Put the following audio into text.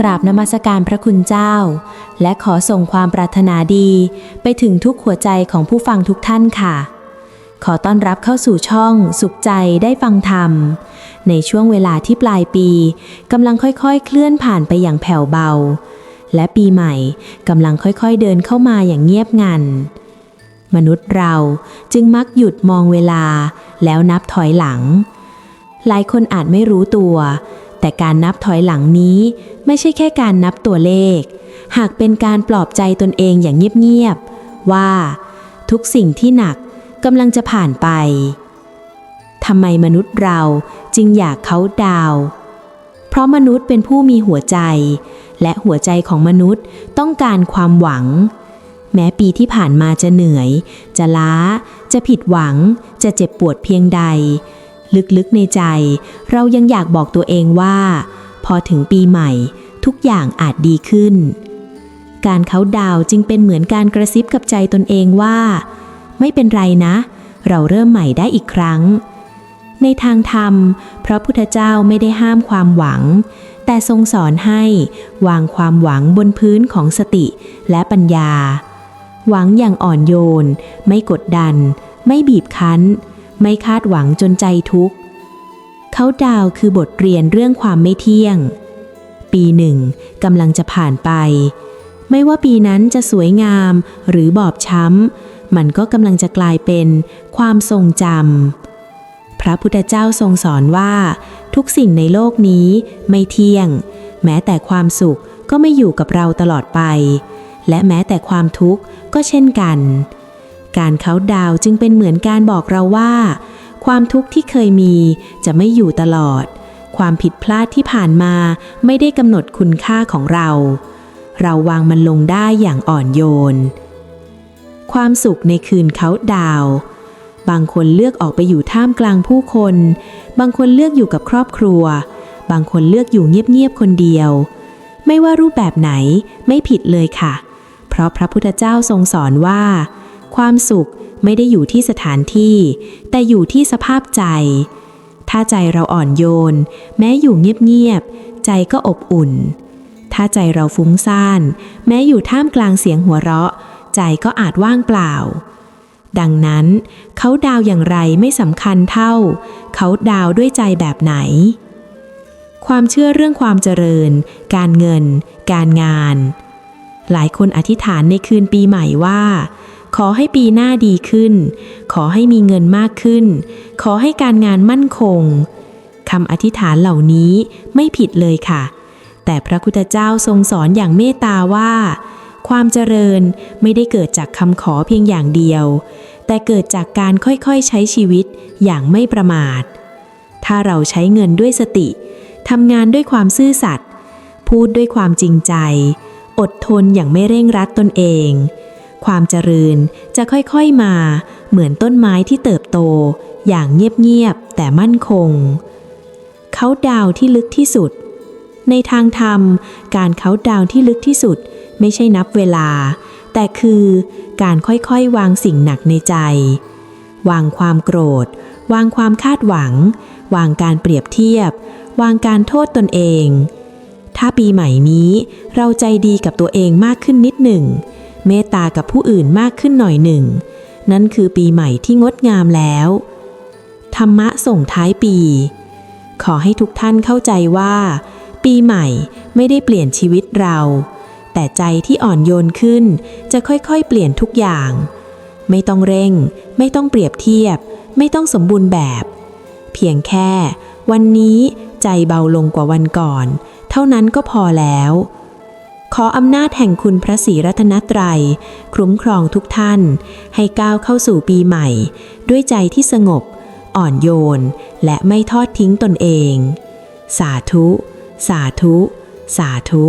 กราบนมัสการพระคุณเจ้า และขอส่งความปรารถนาดีไปถึงทุกหัวใจของผู้ฟังทุกท่านค่ะ ขอต้อนรับเข้าสู่ช่องสุขใจได้ฟังธรรม ในช่วงเวลาที่ปลายปีกำลังค่อยๆ เคลื่อนผ่านไปอย่างแผ่วเบา และปีใหม่กำลังค่อยๆเดินเข้ามาอย่างเงียบงัน มนุษย์เราจึงมักหยุดมองเวลาแล้วนับถอยหลัง หลายคนอาจไม่รู้ตัว แต่การนับถอยหลังนี้ไม่ใช่แค่การนับตัวเลข หากเป็นการปลอบใจตนเองอย่างเงียบๆ ว่า ทุกสิ่งที่หนักกำลังจะผ่านไป ทำไมมนุษย์เราจึงอยากเขาดาว เพราะมนุษย์เป็นผู้มีหัวใจ และหัวใจของมนุษย์ต้องการความหวัง แม้ปีที่ผ่านมาจะเหนื่อย จะล้า จะผิดหวัง จะเจ็บปวดเพียงใด ลึกๆในใจ เรายังอยากบอกตัวเองว่า พอถึงปีใหม่ ทุกอย่างอาจดีขึ้น การเขาดาวจึงเป็นเหมือนการกระซิบกับใจตนเองว่า ไม่เป็นไรนะ เราเริ่มใหม่ได้อีกครั้ง ในทางธรรม พระพุทธเจ้าไม่ได้ห้ามความหวัง แต่ทรงสอนให้วางความหวังบนพื้นของสติและปัญญา หวังอย่างอ่อนโยน ไม่กดดัน ไม่บีบคั้น ไม่คาดหวังจนใจทุกข์เขาดาวคือบทเรียนเรื่องความไม่เที่ยง ปีหนึ่งกำลังจะผ่านไป ไม่ว่าปีนั้นจะสวยงามหรือบอบช้ำ มันก็กำลังจะกลายเป็นความทรงจำพระพุทธเจ้าทรงสอนว่า ทุกสิ่งในโลกนี้ไม่เที่ยง แม้แต่ความสุขก็ไม่อยู่กับเราตลอดไป และแม้แต่ความทุกข์ก็เช่นกัน การเขาดาวจึงเป็นเหมือนการบอกเราว่า ความทุกข์ที่เคยมีจะไม่อยู่ตลอด ความผิดพลาดที่ผ่านมาไม่ได้กำหนดคุณค่าของเรา เราวางมันลงได้อย่างอ่อนโยน ความสุขในคืนเขาดาวบางคนเลือกออกไปอยู่ท่ามกลางผู้คน บางคนเลือกอยู่กับครอบครัว บางคนเลือกอยู่เงียบๆคนเดียว ไม่ว่ารูปแบบไหนไม่ผิดเลยค่ะ เพราะพระพุทธเจ้าทรงสอนว่า ความสุขไม่ได้อยู่ที่สถานที่ แต่อยู่ที่สภาพใจ ถ้าใจเราอ่อนโยน แม้อยู่เงียบๆใจก็อบอุ่น ถ้าใจเราฟุ้งซ่าน แม้อยู่ท่ามกลางเสียงหัวเราะ ใจก็อาจว่างเปล่า ดังนั้น เขาดาวอย่างไรไม่สำคัญเท่า เขาดาวด้วยใจแบบไหน ความเชื่อเรื่องความเจริญ การเงิน การงานหลายคนอธิษฐานในคืนปีใหม่ว่า ขอให้ปีหน้าดีขึ้น ขอให้มีเงินมากขึ้น ขอให้การงานมั่นคงคำอธิษฐานเหล่านี้ไม่ผิดเลยค่ะ แต่พระพุทธเจ้าทรงสอนอย่างเมตตาว่า ความเจริญไม่ได้เกิดจากคำขอเพียงอย่างเดียว แต่เกิดจากการค่อยๆใช้ชีวิตอย่างไม่ประมาท ถ้าเราใช้เงินด้วยสติทำงานด้วยความซื่อสัตย์พูดด้วยความจริงใจ อดทนอย่างไม่เร่งรัดตนเอง ความเจริญจะค่อยๆมา เหมือนต้นไม้ที่เติบโต อย่างเงียบๆแต่มั่นคง เขาดาวที่ลึกที่สุด ในทางธรรม การเขาดาวที่ลึกที่สุด ไม่ใช่นับเวลา แต่คือการค่อยๆวางสิ่งหนักในใจ วางความโกรธ วางความคาดหวัง วางการเปรียบเทียบ วางการโทษตนเอง ถ้าปีใหม่นี้เราใจดีกับตัวเองมากขึ้นนิดหนึ่ง เมตตากับผู้อื่นมากขึ้นหน่อยหนึ่ง นั่นคือปีใหม่ที่งดงามแล้ว ธรรมะส่งท้ายปี ขอให้ทุกท่านเข้าใจว่า ปีใหม่ไม่ได้เปลี่ยนชีวิตเรา แต่ใจที่อ่อนโยนขึ้นจะค่อยๆ เปลี่ยนทุกอย่าง ไม่ต้องเร่ง ไม่ต้องเปรียบเทียบ ไม่ต้องสมบูรณ์แบบ เพียงแค่ วันนี้ใจเบาลงกว่าวันก่อน เท่านั้นก็พอแล้ว ขออำนาจแห่งคุณพระศรีรัตนตรัย คุ้มครองทุกท่าน ให้ก้าวเข้าสู่ปีใหม่ ด้วยใจที่สงบ อ่อนโยน และไม่ทอดทิ้งตนเอง สาธุ สาธุ สาธุ